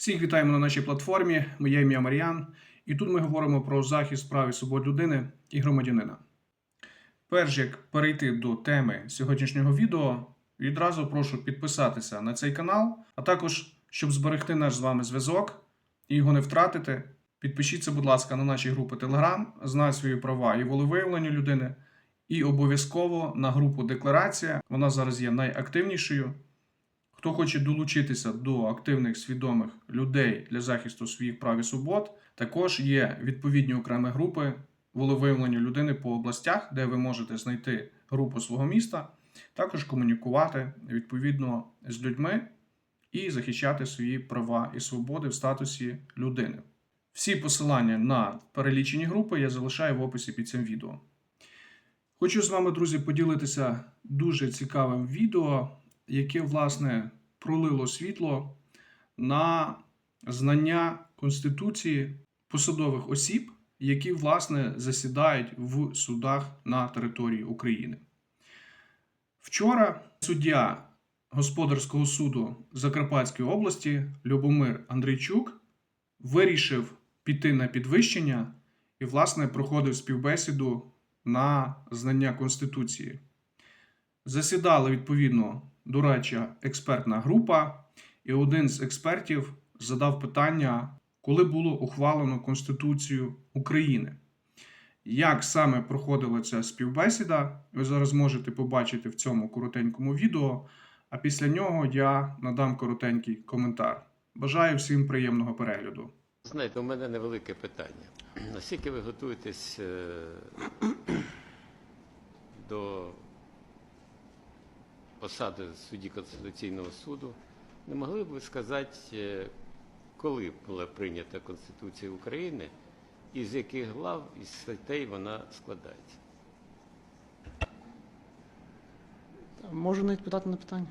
Всіх вітаємо на нашій платформі. Моє ім'я Мар'ян, і тут ми говоримо про захист прав і свобод людини і громадянина. Перш як перейти до теми сьогоднішнього відео, відразу прошу підписатися на цей канал, а також, щоб зберегти наш з вами зв'язок і його не втратити, підпишіться, будь ласка, на наші групи Telegram, знай свої права і волевиявлення людини, і обов'язково на групу Декларація. Вона зараз є найактивнішою. Хто хоче долучитися до активних свідомих людей для захисту своїх прав і свобод, також є відповідні окремі групи волевиявлення людини по областях, де ви можете знайти групу свого міста, також комунікувати відповідно з людьми і захищати свої права і свободи в статусі людини. Всі посилання на перелічені групи я залишаю в описі під цим відео. Хочу з вами, друзі, поділитися дуже цікавим відео, яке, власне, пролило світло на знання Конституції посадових осіб, які, власне, засідають в судах на території України. Вчора суддя господарського суду Закарпатської області Любомир Андрійчук вирішив піти на підвищення і, власне, проходив співбесіду на знання Конституції. Засідала відповідно дорадча експертна група, і один з експертів задав питання, коли було ухвалено Конституцію України. Як саме проходила ця співбесіда, ви зараз можете побачити в цьому коротенькому відео, а після нього я надам коротенький коментар. Бажаю всім приємного перегляду. Знаєте, у мене невелике питання. Наскільки ви готуєтесь е, до посади судді Конституційного суду, не могли б ви сказати, е, коли була прийнята Конституція України і з яких глав і статей вона складається? Можу не відповідати на питання.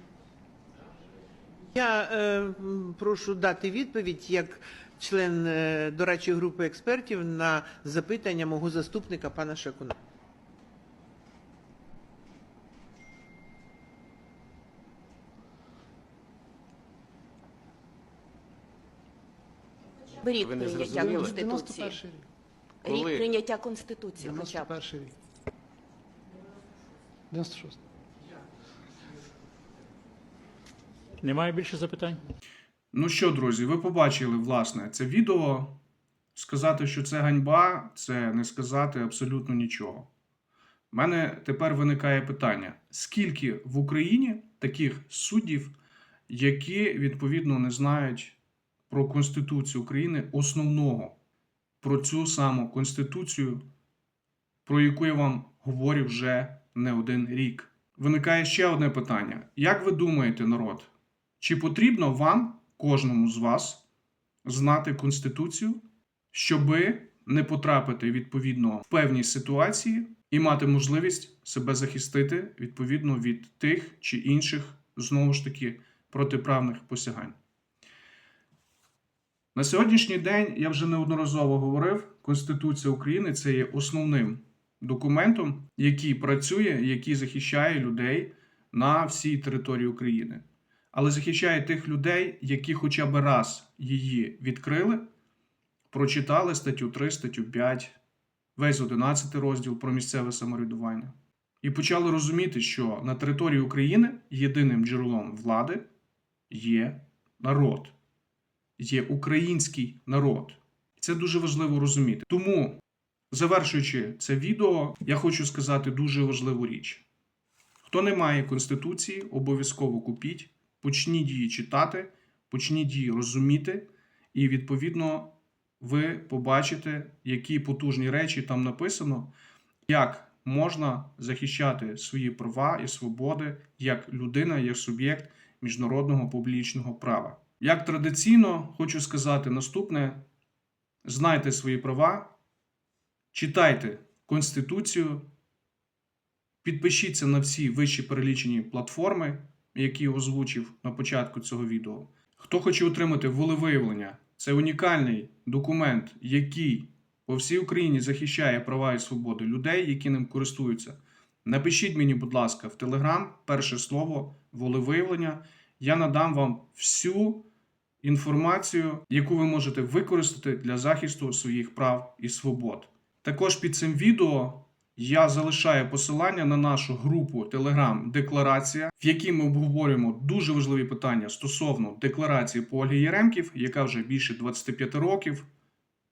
Я е, прошу дати відповідь як член е, дорадчої групи експертів на запитання мого заступника пана Шакуна. Рік Ви не прийняття зрозуміли? Конституції. 91 рік. Коли? Прийняття Конституції хоча б. 91 рік. 96. Немає більше запитань? Ну що, друзі, ви побачили власне це відео. Сказати, що це ганьба, це не сказати абсолютно нічого. У мене тепер виникає питання: скільки в Україні таких суддів, які відповідно не знають про Конституцію України основного, про цю саму Конституцію, про яку я вам говорю вже не один рік. Виникає ще одне питання: як ви думаєте, народ? Чи потрібно вам, кожному з вас, знати Конституцію, щоби не потрапити відповідно в певні ситуації і мати можливість себе захистити відповідно від тих чи інших, знову ж таки, протиправних посягань? На сьогоднішній день я вже неодноразово говорив: Конституція України це є основним документом, який працює, який захищає людей на всій території України. Але захищає тих людей, які хоча б раз її відкрили, прочитали статтю 3, статтю 5, весь 11 розділ про місцеве самоврядування, і почали розуміти, що на території України єдиним джерелом влади є народ, є український народ. Це дуже важливо розуміти. Тому, завершуючи це відео, я хочу сказати дуже важливу річ. Хто не має конституції, обов'язково купіть почніть її читати, почніть її розуміти, і відповідно ви побачите, які потужні речі там написано, як можна захищати свої права і свободи як людина, як суб'єкт міжнародного публічного права. Як традиційно хочу сказати наступне: знайте свої права, читайте Конституцію, підпишіться на всі вищі перелічені платформи який озвучив на початку цього відео. Хто хоче отримати волевиявлення, це унікальний документ, який по всій Україні захищає права і свободи людей, які ним користуються. Напишіть мені, будь ласка, в Телеграм перше слово волевиявлення. Я надам вам всю інформацію, яку ви можете використати для захисту своїх прав і свобод. Також під цим відео я залишаю посилання на нашу групу Telegram Декларація, в якій ми обговорюємо дуже важливі питання стосовно декларації по Ольги Єремків, яка вже більше 25 років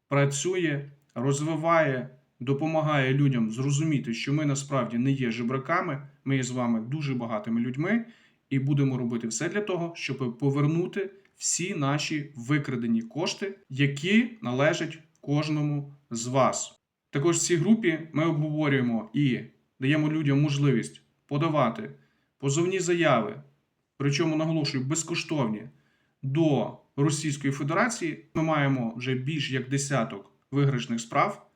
працює, розвиває, допомагає людям зрозуміти, що ми насправді не є жебраками, ми є з вами дуже багатими людьми, і будемо робити все для того, щоб повернути всі наші викрадені кошти, які належать кожному з вас. Також в цій групі ми обговорюємо і даємо людям можливість подавати позовні заяви, причому наголошую безкоштовні до Російської Федерації. Ми маємо вже більш як десяток виграшних справ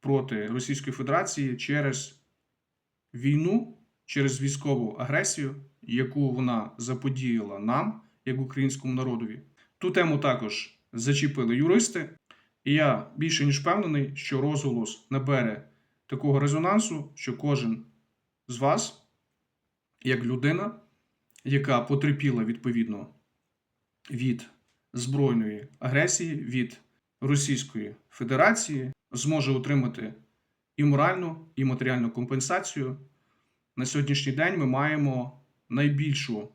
проти Російської Федерації через війну, через військову агресію, яку вона заподіяла нам, як українському народові. Ту тему також зачепили юристи, і я більше ніж впевнений, що розголос набере такого резонансу, що кожен з вас, як людина, яка потерпіла відповідно від збройної агресії, від Російської Федерації, зможе отримати і моральну, і матеріальну компенсацію. На сьогоднішній день ми маємо найбільшу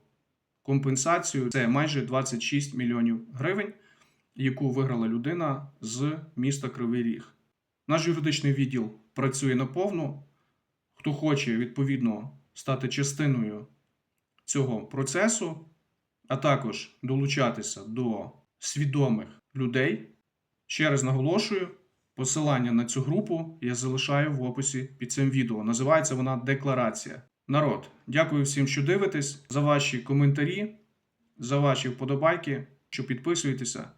компенсацію це майже 26 мільйонів гривень, яку виграла людина з міста Кривий Ріг. Наш юридичний відділ працює наповну. Хто хоче відповідно стати частиною цього процесу, а також долучатися до свідомих людей. Ще раз наголошую, посилання на цю групу я залишаю в описі під цим відео. Називається вона Декларація. Народ, дякую всім, що дивитесь, за ваші коментарі, за ваші вподобайки, що підписуєтеся.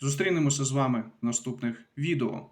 Зустрінемося з вами в наступних відео.